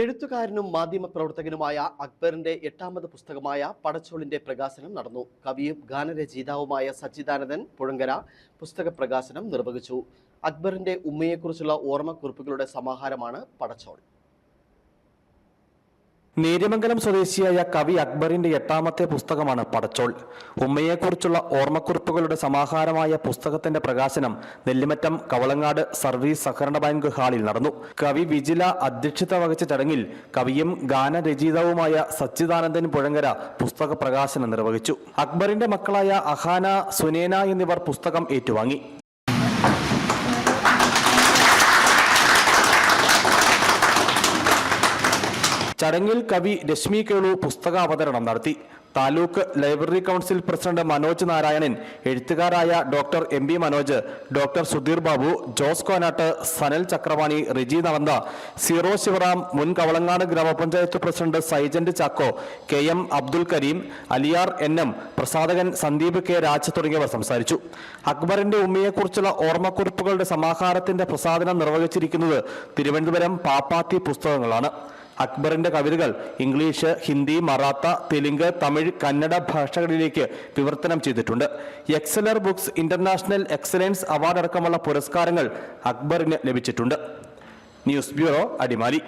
എഴുത്തുകാരനും മാധ്യമപ്രവർത്തകനുമായ അക്ബറിന്റെ എട്ടാമത് പുസ്തകമായ പടച്ചോളിന്റെ പ്രകാശനം നടന്നു. കവിയും ഗാനരചയിതാവുമായ സച്ചിദാനന്ദൻ പുഴങ്കര പുസ്തക പ്രകാശനം നിർവഹിച്ചു. അക്ബറിന്റെ ഉമ്മയെക്കുറിച്ചുള്ള ഓർമ്മക്കുറിപ്പുകളുടെ സമാഹാരമാണ് പടച്ചോൾ. നേര്യമംഗലം സ്വദേശിയായ കവി അക്ബറിന്റെ എട്ടാമത്തെ പുസ്തകമാണ് പടച്ചോൾ. ഉമ്മയെക്കുറിച്ചുള്ള ഓർമ്മക്കുറിപ്പുകളുടെ സമാഹാരമായ പുസ്തകത്തിന്റെ പ്രകാശനം നെല്ലിമറ്റം കവളങ്ങാട് സർവീസ് സഹകരണ ബാങ്ക് ഹാളിൽ നടന്നു. കവി വിജില അധ്യക്ഷത വഹിച്ച ചടങ്ങിൽ കവിയും ഗാനരചയിതാവുമായ സച്ചിദാനന്ദൻ പുഴങ്കര പുസ്തക പ്രകാശനം നിർവഹിച്ചു. അക്ബറിന്റെ മക്കളായ അഹാന സുനേന എന്നിവർ പുസ്തകം ഏറ്റുവാങ്ങി. ചടങ്ങിൽ കവി രശ്മി കേളു പുസ്തകാവതരണം നടത്തി. Taluk library council president Manoj Narayanan എഴുത്തുകാരായ doctor M B Manoj doctor Sudheer Babu Jose Konattu Sanal Chakravani Riji Navantha zero Sivaram മുൻ കവളങ്ങാട് ഗ്രാമപഞ്ചായത്ത് president സൈജന്റ് Chacko K M Abdul Kareem Aliyar N M പ്രസാധകൻ Sandeep K Raj തുടങ്ങിയവർ സംസാരിച്ചു. അക്ബറിന്റെ ഉമ്മയെക്കുറിച്ചുള്ള ഓർമ്മക്കുറിപ്പുകളുടെ സമാഹാരത്തിന്റെ പ്രസാദനം നിർവഹിച്ചിരിക്കുന്നത് തിരുവനന്തപുരം പാപ്പാത്തി പുസ്തകങ്ങളാണ്. അക്ബറിന്റെ കവിതകൾ ഇംഗ്ലീഷ് ഹിന്ദി മറാത്ത തെലുങ്ക് തമിഴ് കന്നഡ ഭാഷകളിലേക്ക് വിവർത്തനം ചെയ്തിട്ടുണ്ട്. എക്സലർ ബുക്സ് ഇന്റർനാഷണൽ എക്സലൻസ് അവാർഡ് അടക്കമുള്ള പുരസ്കാരങ്ങൾ അക്ബറിന് ലഭിച്ചിട്ടുണ്ട്. News bureau Adimali.